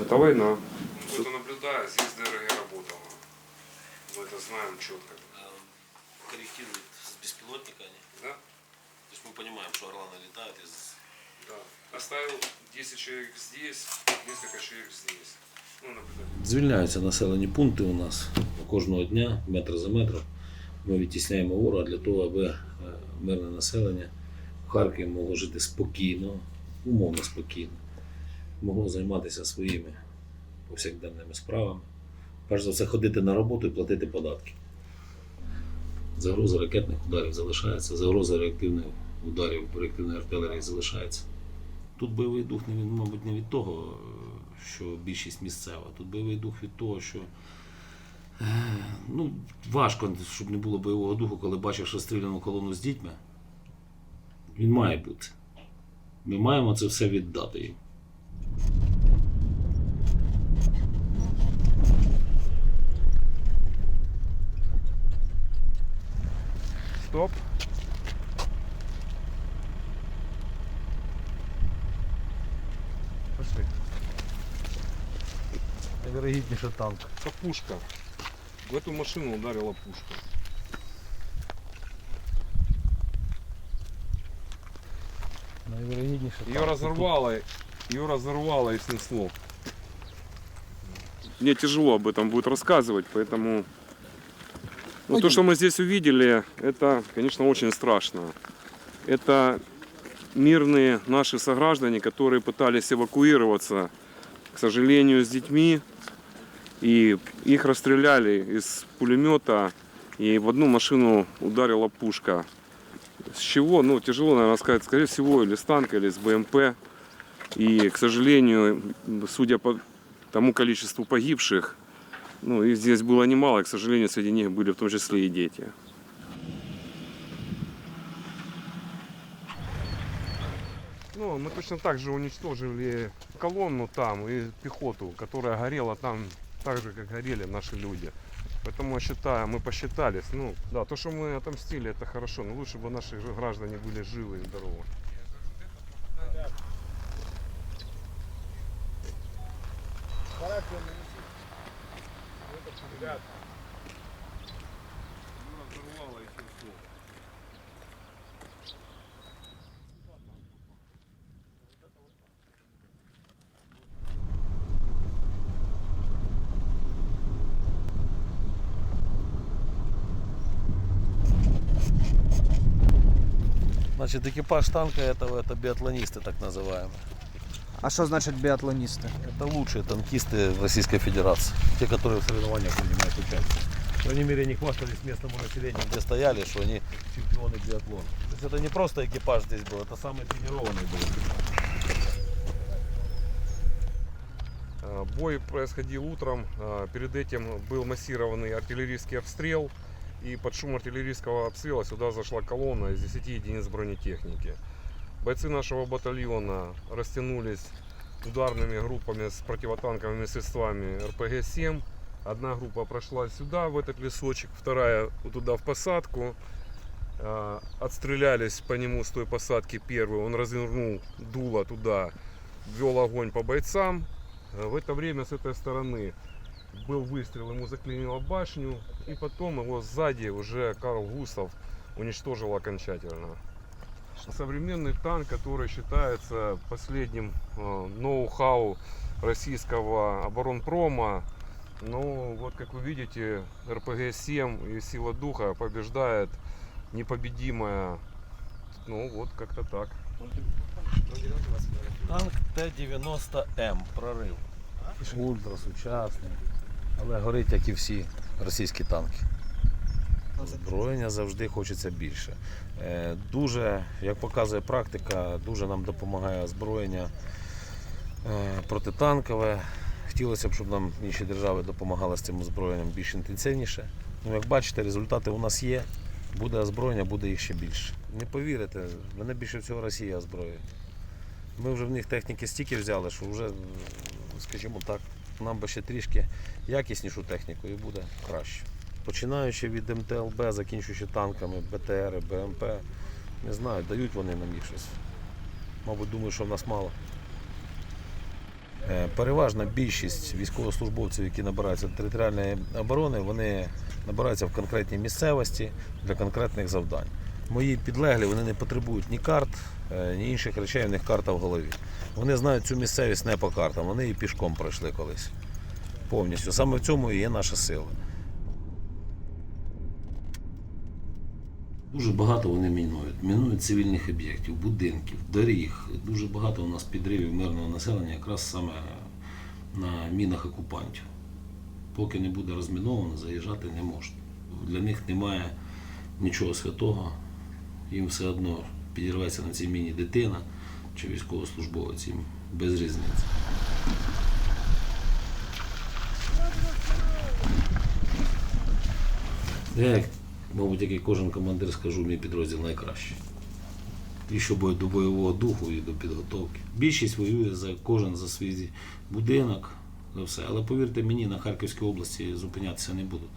Это война. Кто-то наблюдает, здесь ДРГ работала. Мы это знаем четко. А, корректируют с беспилотника они. Да? То есть мы понимаем, что орланы летают из... Да. Оставил 10 человек здесь, несколько человек здесь. Ну, наблюдать. Звільняються населені пункти у нас кожного дня, метр за метром. Ми відтісняємо ворога для того, аби е, мирне населення в Харкові могло жити спокійно, умовно спокійно, могло займатися своїми повсякденними справами. Перш за все, ходити на роботу і платити податки. Загроза ракетних ударів залишається, загроза реактивних ударів реактивної артилерії залишається. Тут бойовий дух, мабуть, не від того, що більшість місцева. Тут бойовий дух від того, що е, ну, важко, щоб не було бойового духу, коли бачиш розстріляну колону з дітьми. Він має бути. Ми маємо це все віддати їм. Стоп. Пошли. Найвірогідніше танк. Это пушка. В эту машину ударила пушка. Найвірогідніше Ее танк. разорвало, ее разорвало и снесло. Мне тяжело об этом будет рассказывать, поэтому... но то, что мы здесь увидели, это, конечно, очень страшно. Это мирные наши сограждане, которые пытались эвакуироваться, к сожалению, с детьми. И их расстреляли из пулемета, и в одну машину ударила пушка. С чего? Ну, тяжело, наверное, сказать. Скорее всего, или с танка, или с БМП. И, к сожалению, судя по тому количеству погибших, ну, их здесь было немало, и, к сожалению, среди них были в том числе и дети. Ну, мы точно так же уничтожили колонну там и пехоту, которая горела там так же, как горели наши люди. Поэтому я считаю, мы посчитались. Ну, да, то, что мы отомстили, это хорошо. Но лучше бы наши граждане были живы и здоровы. Значит, экипаж танка этого это биатлонисты так называемые. А що значить біатлоністи? Это лучшие танкисты Российской Федерации. Те, которые в соревнованиях принимают участие. По крайней мере, они хвастались местному населению, где стояли, что они чемпионы биатлона. То есть это не просто экипаж здесь был, это самый тренированный был. А, Бой происходил утром. а, Перед этим был массированный артиллерийский обстрел. И под шум артиллерийского обстрела сюда зашла колонна из 10 единиц бронетехники. Бойцы нашего батальона растянулись ударными группами с противотанковыми средствами РПГ-7. Одна группа прошла сюда, в этот лесочек, вторая туда в посадку. А, Отстрелялись по нему с той посадки первый. Он развернул дуло туда, вел огонь по бойцам. Э, В это время с этой стороны был выстрел, ему заклинило башню, и потом его сзади уже Карл Густав уничтожил окончательно. Современный танк, который считается последним э, ноу-хау российского оборонпрома, ну вот как вы видите, РПГ-7 и Сила Духа побеждает непобедимая, ну вот как-то так. Танк Т-90М, прорив. Ультрасучасний. Але горить, як і всі російські танки. Озброєння завжди хочеться більше. Е, Дуже, як показує практика, дуже нам допомагає озброєння е, протитанкове. Хотілося б, щоб нам інші держави допомагали з цим озброєнням більш інтенсивніше. Ну, як бачите, результати у нас є. Буде озброєння, буде їх ще більше. Не повірите, мене більше всього Росія озброює. Ми вже в них техніки стільки взяли, що вже, скажімо так, нам би ще трішки якіснішу техніку і буде краще. Починаючи від МТЛБ, закінчуючи танками, БТР, БМП, не знаю, дають вони нам їх щось. Мабуть, думаю, що в нас мало. Е, Переважна більшість військовослужбовців, які набираються до територіальної оборони, вони набираються в конкретній місцевості для конкретних завдань. Мої підлеглі вони не потребують ні карт, е, ні інших речей, у них карта в голові. Вони знають цю місцевість не по картам, вони і пішком пройшли колись. Повністю. Саме в цьому і є наша сила. Дуже багато вони мінують. Мінують цивільних об'єктів, будинків, доріг. Дуже багато у нас підривів мирного населення якраз саме на мінах окупантів. Поки не буде розміновано, заїжджати не можна. Для них немає нічого святого. Їм все одно підірветься на цій міні дитина чи військовослужбовець, їм без різниці. Як, мабуть, як і кожен командир скажу, мій підрозділ найкращий. І що до бойового духу і до підготовки. Більшість воює за кожен за свій будинок, за все. Але повірте мені, на Харківській області зупинятися не будуть.